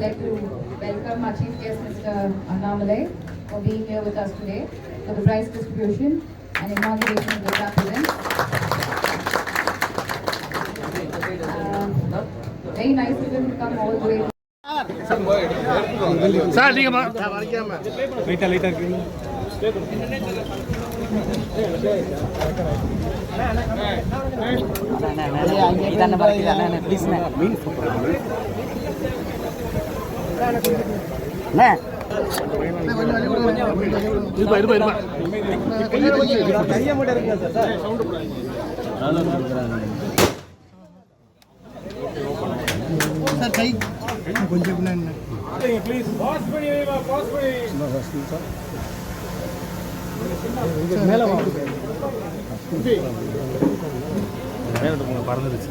would like to welcome our chief guest, Mr. Annamalai, for being here with us today for the prize distribution and inauguration of the captain. Uh, very nice of him to come all the way. Sir நீங்க லைட்டா லைட்டா இருக்கீங்க இதான பார்க்கலாம் please மீன் என்ன? இருப்பா இருப்பா இருப்பா. சார் கை. கொஞ்சம் என்ன மேலே மேலே பறந்துருச்சு.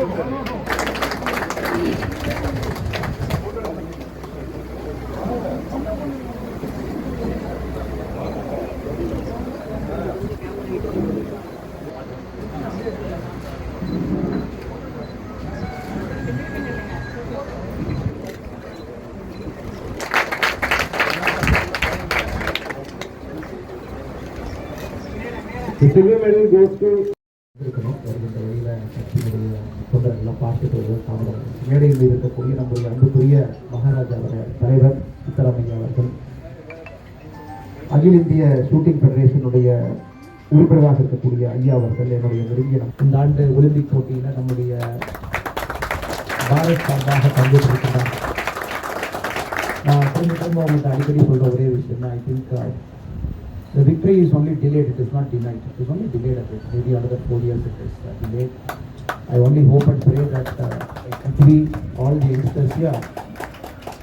silver medal goes to இருக்கணும் வருகின்ற தொண்டர்கள்லாம் பார்த்துட்டு வருவோம் தாமதம் மேடையில் இருக்கக்கூடிய நம்முடைய அன்புக்குரிய மகாராஜா தலைவர் சித்தராமையா அவர்கள் அகில இந்திய ஷூட்டிங் ஃபெடரேஷனுடைய உறுப்பினராக இருக்கக்கூடிய ஐயா அவர்கள் என்னுடைய விரும்பிய இந்த ஆண்டு ஒலிம்பிக் போட்டியில் நம்முடைய பாரத் சார்பாக பங்கேற்றிருக்கிறார் நான் திரும்ப திரும்ப அவங்கள்ட்ட அடிக்கடி சொல்கிற ஒரே விஷயம் தான் I think The victory is only delayed, it is not denied. It is only delayed a bit. Maybe another four years it is uh, delayed. I only hope and pray that uh, all the youngsters here,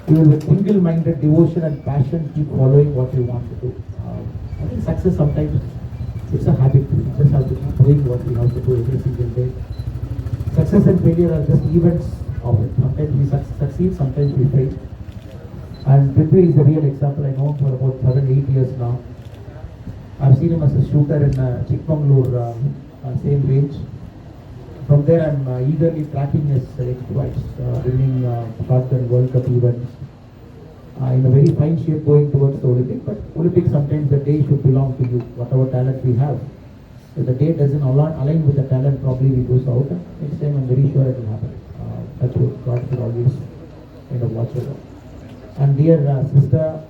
you with single-minded devotion and passion keep following what you want to do. Uh, I think success sometimes it's a habit. We just have to keep doing what we have to do every single day. Success and failure are just events of it. Sometimes we suc- succeed, sometimes we fail. And Prithvi is a real example. I know him for about seven, eight years now. I've seen him as a shooter in uh, Chikmagalur, um, uh, same range. From there, I'm uh, eagerly tracking his exploits, uh, winning uh, shotgun World Cup events. Uh, in a very fine shape going towards the Olympics, but Olympics sometimes the day should belong to you, whatever talent we have. If the day doesn't align, align with the talent, probably we lose out. Next time, I'm very sure it will happen. That's what God should always kind of watch over. And dear sister,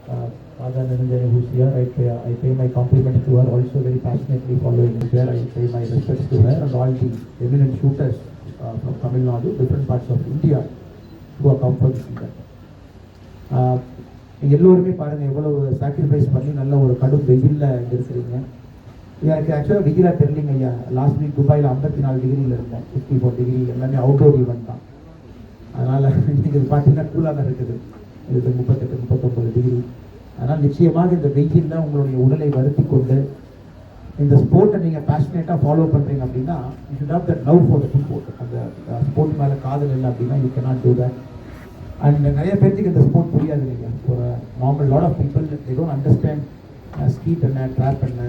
Radha Niranjani, who's here, I pay, I pay my compliments to her, also very passionately following me. I pay my respects to her and all the eminent shooters uh, from Tamil Nadu, different parts of India, who are comforting for this எல்லோருமே பாருங்க எவ்வளவு sacrifice பண்ணி நல்ல ஒரு கடும் வெயிலில் இருக்கிறீங்க எனக்கு ஆக்சுவலாக டிகிரியாக தெரியலிங்க ஐயா லாஸ்ட் வீக் துபாயில் ஐம்பத்தி நாலு டிகிரியில் இருந்தேன் ஃபிஃப்டி ஃபோர் டிகிரி எல்லாமே அவுட்டோர் ஈவெண்ட் தான் அதனால் இன்னைக்கு இது பார்த்தீங்கன்னா கூலாக தான் இருக்குது இது முப்பத்தெட்டு முப்பத்தொம்பது டிகிரி அதனால் நிச்சயமாக இந்த வெயிலில் உங்களுடைய உடலை வருத்தி கொண்டு இந்த ஸ்போர்ட்டை நீங்கள் பேஷனேட்டாக ஃபாலோ பண்ணுறீங்க அப்படின்னா you should have that love for the sport அந்த ஸ்போர்ட் மேலே காதல் இல்லை அப்படின்னா you cannot do that. And நிறைய பேர்த்துக்கு இந்த ஸ்போர்ட் புரியாது இல்லைங்க. ஒரு normal lot of people they don't understand skeet என்ன ட்ராப் என்ன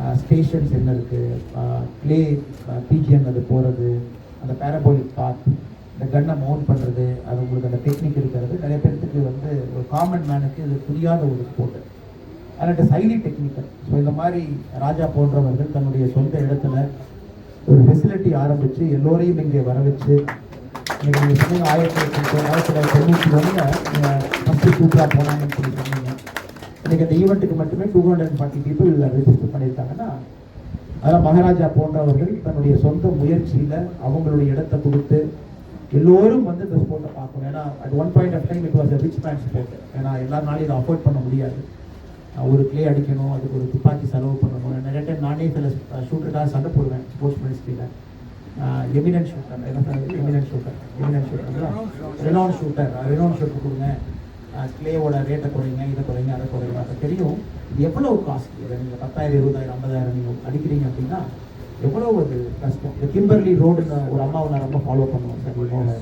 uh, ஸ்டேஷன்ஸ் என்ன இருக்குது ப்ளே பிஜிஎம் அது போகிறது அந்த பேரபோலிக் பாத் இந்த கன்னை மவுண்ட் பண்ணுறது அது உங்களுக்கு அந்த டெக்னிக் இருக்கிறது. நிறைய பேர்த்துக்கு வந்து ஒரு காமன் மேனுக்கு இது புரியாத ஒரு sport and it is highly technical so இந்த மாதிரி ராஜா போன்றவர்கள் தன்னுடைய சொந்த இடத்துல ஒரு ஃபெசிலிட்டி ஆரம்பித்து எல்லோரையும் இங்கே வர வச்சு இன்னைக்கு நீங்கள் சொன்னீங்க ஆயிரத்தி தொள்ளாயிரத்தி ஆயிரத்தி தொள்ளாயிரத்தி தொண்ணூற்றி ஒன்றில் ஃபஸ்ட்டு சூப்பராக போனாங்கன்னு சொல்லி சொன்னீங்க. இன்றைக்கி அந்த ஈவெண்ட்டுக்கு மட்டுமே two hundred forty people register பண்ணியிருக்காங்கன்னா அதான் மகாராஜா போன்றவர்கள் தன்னுடைய சொந்த முயற்சியில் அவங்களுடைய இடத்தை கொடுத்து எல்லோரும் வந்து இந்த ஸ்போர்ட்டை பார்க்கணும். ஏன்னா at one point of time it was rich man sport ஏன்னா எல்லாருனாலும் நாளையும் இதை அஃபோர்ட் பண்ண முடியாது. ஒரு கிளே அடிக்கணும் அதுக்கு ஒரு துப்பாக்கி செலவு பண்ணணும். நானே சில ஷூட்டருக்காக சண்டை போடுவேன் ஸ்போர்ட்ஸ் மினிஸ்ட்ரியில் எமினன்ட் ஷூட்டர் என்ன சொல்றது eminent shooter eminent shooter renowned shooter renowned shooter கொடுங்க. கிளேவோட ரேட்டை குறைங்க இதை குறைங்க அதை குறைங்க. அது தெரியும் இது எவ்வளோ காஸ்ட் இதை நீங்கள் பத்தாயிரம் இருபதாயிரம் ஐம்பதாயிரம் நீங்கள் அடிக்கிறீங்க அப்படின்னா எவ்வளோ அது கஷ்டம்? இந்த கிம்பர்லி ரோடுன்னு ஒரு அம்மாவை நான் ரொம்ப ஃபாலோ பண்ணுவேன் sir. விமோக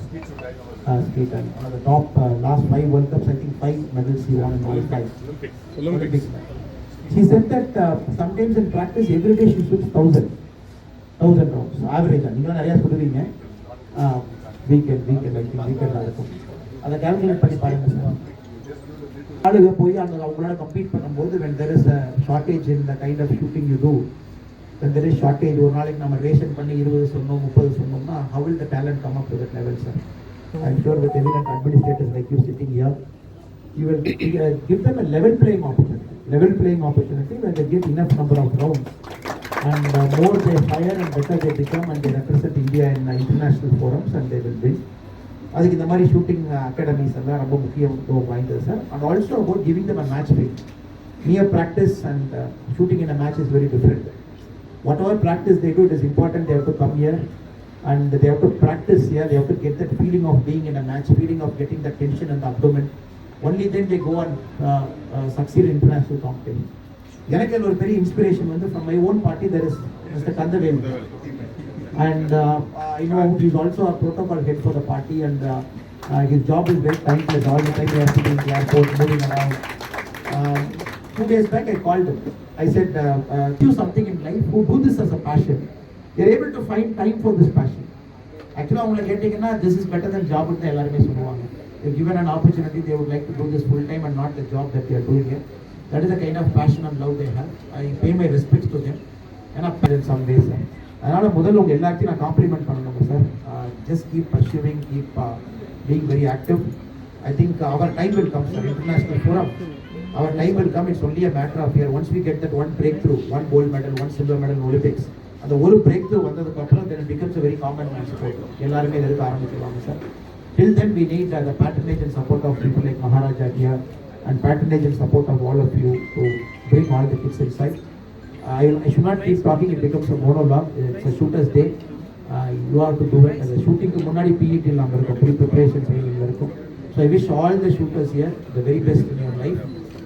street and one of the top last five world cups I think five medals you won in five. She said that uh, sometimes in practice every day she shoots thousand, thousand rounds, average. நீங்களும் நிறைய சொல்லுவீங்க. Weekend weekend I think weekend இருக்கும். அதை calculate பண்ணி பாருங்க sir. ஆளுங்க போய் அங்கே அவங்களோட கம்பீட் பண்ணும்போது there is a shortage in the kind of shooting you do when there is shortage ஒரு நாளைக்கு நம்ம ரேஷன் பண்ணி இருபது சொன்னோம் முப்பது சொன்னோம்னா how will the talent come up to that level sir I'm sure with eminent administrators like you sitting here you will uh, give them a level playing opportunity. Level playing opportunity when they get enough number of rounds. And uh, more they hire and better they become and they represent India in uh, international forums and they will win. அதுக்கு இந்த மாதிரி shooting academies எல்லாம் ரொம்ப முக்கியத்துவம் வாய்ந்தது sir and also about giving them a match feel near practice and shooting in a match is very different Whatever practice they do it is important they've to come here and they have to practice here, they have to get that feeling of being in a match, feeling of getting the tension in the abdomen. Only then they go and uh, uh, succeed in international competition. எனக்கு இதுல ஒரு பெரிய inspiration வந்து from my own party there is mister Kandavel and I know he is also a protocol head for the party and his job is very timeless all the time has to be in the airport moving around Um, two days back I called him. I said, uh, uh, do something in life. Who do this as a passion. They're able to find time for this passion. ஆக்சுவலாக அவங்கள கேட்டிங்கன்னா this is better than ஜாப்னு தான் எல்லாருமே சொல்லுவாங்க. If given an opportunity they would like to do this full time and not the job that you're doing it that is a kind of passion and love they have I pay my respect to them ஏன்னா some days அதனால் முதல்ல உங்கள் எல்லாத்தையும் நான் compliment பண்ணணும் sir just keep pursuing keep being very active I think our time will come sir, international forum. Our time will come, it's only a matter of year. Once we get that one breakthrough, one gold medal, one silver medal in Olympics, அந்த ஒரு break through வந்ததுக்கப்புறம் தென் becomes very common எல்லாருமே எதிர்க்க ஆரம்பிச்சிருவாங்க sir till then we need the patronage and support of people like Maharaja Diya and patronage and support of all of you to bring all the kids inside I I should not keep talking it becomes a monologue it's a shooter's day you are to do it அந்த ஷூட்டிங்க்கு முன்னாடி PET நம்ம இருக்கும் pre preparation செய்யுங்க இருக்கும் i wish all the shooters here the very best in your life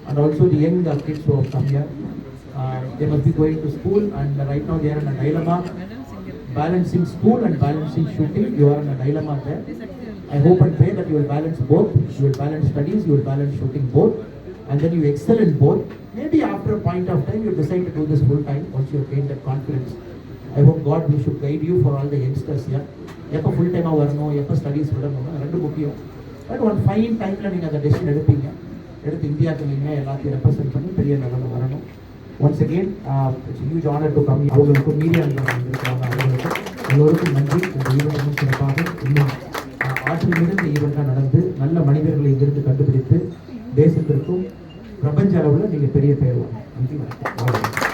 and also the young the young kids who come here they must be going to school and right now they are in a dilemma balancing school and balancing shooting you are in a dilemma there i hope and pray that you will balance both you will balance studies you will balance shooting both and then you excel in both maybe after a point of time you decide to do this full time once you have gained that confidence i hope god we should guide you for all the youngsters here எப்போ full டைமாக வரணும் எப்போ studies விடணும் ரெண்டு முக்கியம் but one fine டைமில் நீங்கள் அந்த டெசிஷன் எடுப்பீங்க. எடுத்து இந்தியாவுக்கு நீங்கள் எல்லாத்தையும் ரெப்ரசென்ட் பண்ணி பெரிய லெவலில் வரணும். Once again it's huge honour to come அவர்களுக்கும் மீடியா இருக்கிறாங்க அவர்களுக்கும் எல்லோருக்கும் நன்றி. இந்த ஈவெண்ட் சிறப்பாக இன்னும் uh, மிகுந்த ஈவெண்ட்டாக நடந்து நல்ல மனிதர்களை இங்கிருந்து கண்டுபிடித்து தேசத்திற்கும் பிரபஞ்ச அளவில் நீங்கள் பெரிய பெயர் நன்றி வணக்கம்.